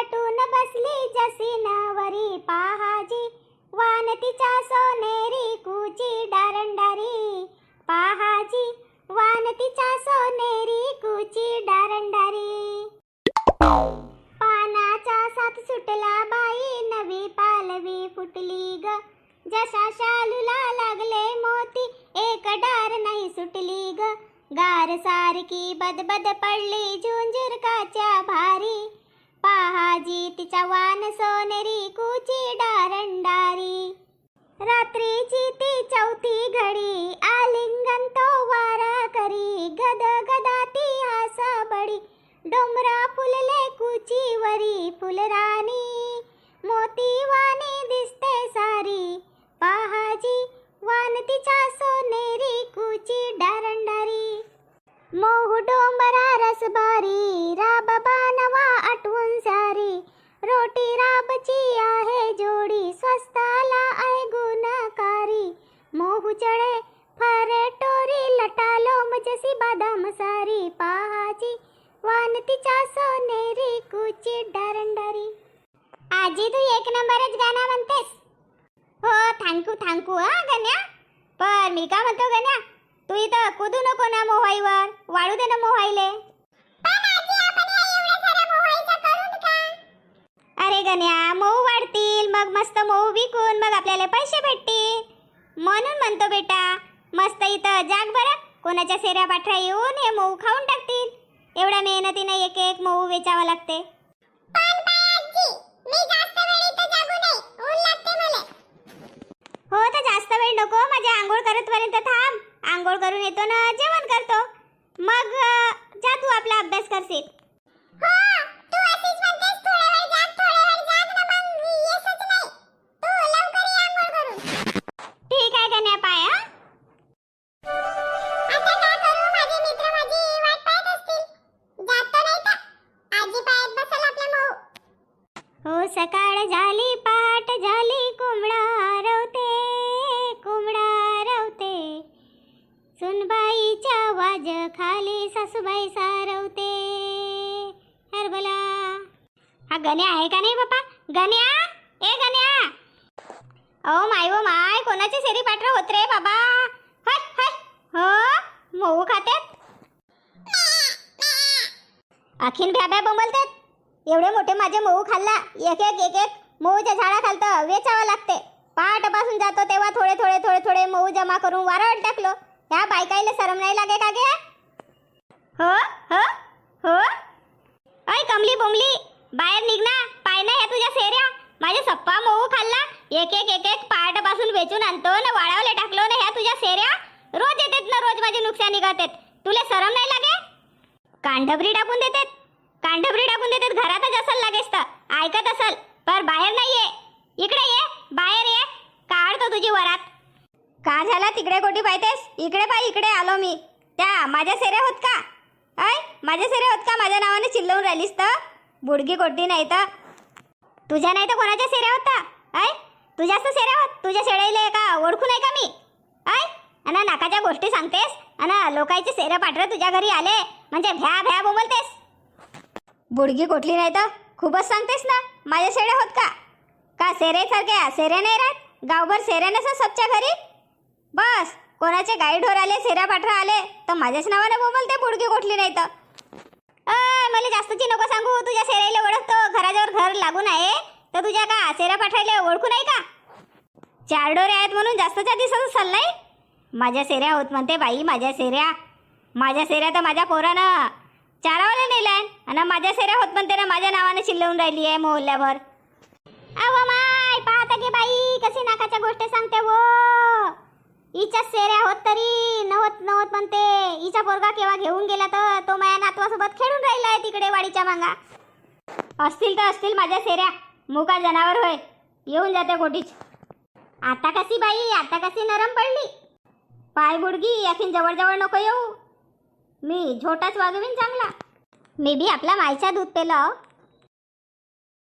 नटून बसली जसीनावरी पहाजी. वान तिच्या सोनेरी कुची डारंडारी. पहाजी वान तिच्या सोनेरी कुची डारंडारी. पानाचा साथ सुटला बाई नवी पालवी फुटली ग. जशा शालूला लागले मोती एक डार नाही सुटली ग. गार सारखी बदबद पडली झुंझुरकाच्या भारी. पाहाजी तिचा वान सोनेरी कुची डारंडारी. रात्रीची ती चौथी घडी आलिंगन तो वारा करी. गद गदा ती आसा बडी. डोंगरा फुलले कुचीवरी फुलराणी. मोती वाणी दिसते सारी. छोटी राबची आहे जोडी स्वस्ताला आहे गुणकारी. मोह चढे फरे टोरी लटालो मजसी बदाम सारी. पहाजी वान सोनेरी कुची डारंडारी. आजी तू एक नंबरच गाणं म्हणतेस. हो थँक्यू थँक्यू हा गण्या. पण मी का म्हणतो गण्या? तू इथं कुदू नको ना मोहाईवर वाळू दे ना मोहाईले. गण्या मऊ वाढतील. मग मस्त मऊ विकून मग आपल्याला पैसे भेटतील. म्हणून म्हणतो बेटा मस्त इथं जाग बरं. कोणाच्या सेऱ्या पाठरा येऊन हे मऊ खाऊन टाकतील. एवढ्या मेहनतीने एक एक मऊ वेचावं लागते. हो तर जास्त वेळ नको. माझ्या आंघोळ करतपर्यंत थांब. आंघोळ करून येतो ना जेवण करतो. मग जा तू आपला अभ्यास करशील. सकाळ झाली पहाट झाली कोंबडा रवते कोंबडा रवते सुनबाईच्या वाज खाली सासूबाई सारवते. हरबला हा गण्या आहे का नाही बापा? गण्या? ए गण्या! अहो माय ओ माय कोणाची शेरी पाठर होत रे बाबा? हाय हाय हो? मऊ खात्यात? आखीन भ्या भ्या बोंबलतात? एवढे मोठे माझे मऊ खाल्ला. एक एक एक एक मऊच्या झाडा खालतं वेचावं लागते. पहाटपासून जातो तेव्हा थोडे थोडे थोडे थोडे मऊ जमा करून वारवत टाकलो. ह्या बायकाईला शरम नाही लागे का गे? हो हो हो. अय कमली बोमली बाहेर निघ ना. पाय ना ह्या तुझ्या सेऱ्या. माझ्या सप्पा मऊ खाल्ला. एक एक एक एक पहाटपासून वेचून आणतो ना वाळावले टाकलो ना ह्या तुझ्या सेऱ्या. रोज येतात ना रोज माझे नुकसान निघतात. तुला शरम नाही लागे? कांढबरी टाकून देतात? कांढबरी टाकून देतात घरातच असल लागेस तर. ऐकत असल पर बाहेर नाही ये इकडे ये बाहेर ये. काढतो तुझी वरात. का झाला तिकडे कोटी पाहतेस? इकडे पाय इकडे आलो मी. त्या माझ्या सेऱ्या होत का? ऐ माझ्या सेऱ्या होत का? माझ्या नावाने चिल्लवून राहिलीस तर? बुडगी कोटी नाही तर? तुझ्या नाही तर कोणाच्या सेऱ्या होता? ऐ तुझ्याच तर सेऱ्या होत. तुझ्या शेळाईले का ओळखू नाही का मी? ऐ अना नाकाच्या गोष्टी सांगतेस? अना लोकांचे सेऱ्या पाठर तुझ्या घरी आले? म्हणजे भ्या भ्या बोंबलतेस? बुडगी कोठली नाही तर? खूपच सांगतेस ना. माझ्या शेड्या होत का? का सेरे सारख्या सेऱ्या नाही राहत? गावभर सेऱ्या नसा सबच्या घरी? बस. कोणाचे गाईड ढोर आले सेऱ्या पाठरा आले तर माझ्याच नावाने बोंबलते बुडगी कोठली नाही तर. मला जास्तची नको सांगू. तुझ्या सेऱ्याला ओळखतो. घराजवळ घर लागून आहे. तर तुझ्या का सेऱ्या पाठरायला ओळखू नाही का? चार डोरे आहेत म्हणून जास्तच्या दिवसाचं चाललंय? माझ्या सेऱ्या होत म्हणते बाई माझ्या सेऱ्या माझ्या सेऱ्या तर माझ्या पोरानं. चारावाला नेलाय. आणि माझ्या सेऱ्या होत म्हणते ना माझ्या नावाने शिल्लवून राहिली आहे मोहल्ल्याभर. अव माय पाहता की बाई कशी नाकाच्या गोष्टी सांगते वो हिच्या सेऱ्या होत तरी नवत नवत म्हणते हिचा पोरगा केव्हा घेऊन गेला तर तो माझ्या नातवासोबत खेळून राहिलाय तिकडे वाडीच्या मांगा. असतील तर असतील माझ्या सेऱ्या. मुका जनावर होय. येऊन जाते कोटीच आता कशी बाई आता कशी नरम पडली. पाय बुडगी याखीन जवळजवळ नको येऊ. मी झोटाच वागवीन चांगला. मी बी आपला मायच्या दूध पेलं.